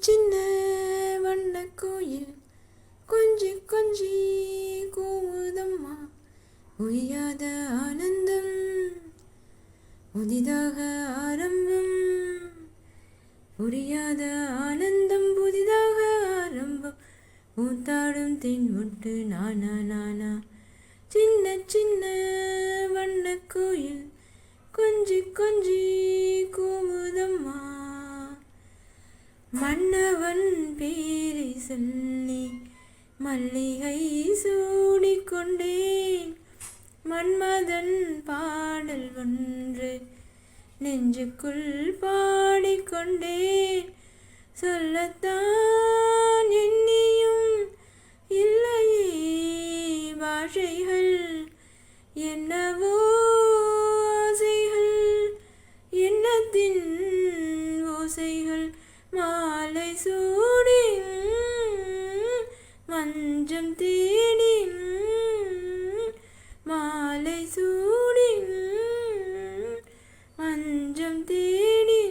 சின்ன வண்ண கோயில். கொஞ்சி கொஞ்சி கூவுதம்மா. உய்யாத ஆனந்தம் புதிதாக ஆரம்பம். புரியாத ஆனந்தம் புதிதாக ஆரம்பம். ஊத்தாடும் தென் ஒட்டு நானா நானா. சின்ன சின்ன வண்ண கோயில். கொஞ்சி கொஞ்சி கூவுதம்மா மன்னவன் பேரை சொல்லி மல்லிகை சூடிக்கொண்டேன். மன்மதன் பாடல் ஒன்று நெஞ்சுக்குள் பாடிக்கொண்டேன். சொல்லத்தான் எண்ணியும் இல்லையே பாஷைகள் என்னவோ ஆசைகள் எண்ணத்தின் ஓசைகள் மா சூடி மஞ்சம் தேடி மாலை சூடி மஞ்சம் தேடி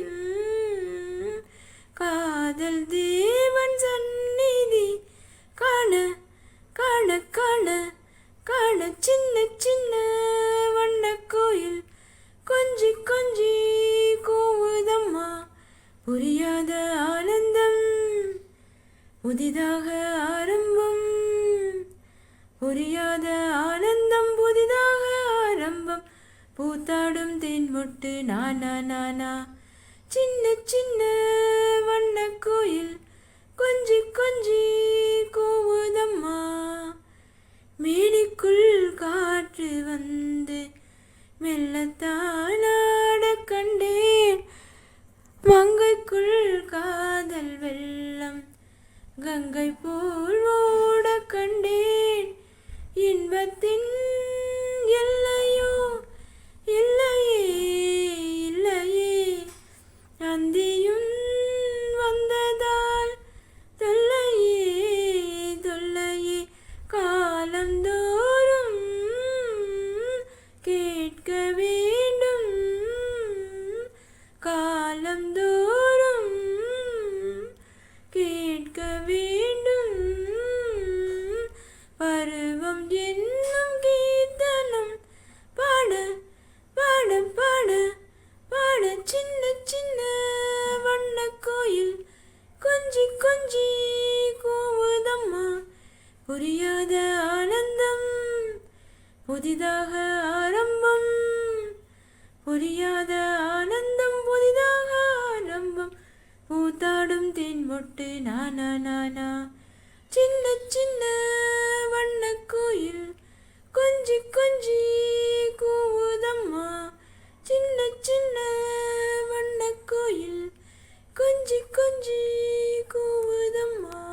காதல் தேவன் சந்நிதி காண காண காண காண சின்ன சின்ன வண்ண கோயில். கொஞ்சி கொஞ்சி கோவுதம்மா புரியாத புதிதாக ஆரம்பம். புரியாத ஆனந்தம் புதிதாக ஆரம்பம். பூத்தாடும் தேன் மொட்டு நானா நானா சின்ன சின்ன வண்ண கோயில். கொஞ்சி கொஞ்சி கோவுதம்மா. மேடிக்குள் காற்று வந்து மெல்லத்தானாட கண்டேன். மங்கைக்குள் காதல் வெள்ளம். கங்கை போல் ஓட கண்டேன். இன்பத்தின் எல்லையோ இல்லையே இல்லையே. அந்தியும் வந்ததால் தொல்லையே தொல்லையே. காலந்தோறும் கேட்கவே சின்ன சின்ன வண்ண கோயில். கொஞ்சி கொஞ்சி கூவுதம்மா. புரியாத ஆனந்தம் புதிதாக ஆரம்பம். புரியாத ஆனந்தம் புதிதாக ஆரம்பம். பூத்தாடும் தேன் மொட்டு நானா நானா சின்ன சின்ன வண்ண கோயில். கொஞ்சி கொஞ்சி கொஞ்சி கூவுதம்மா.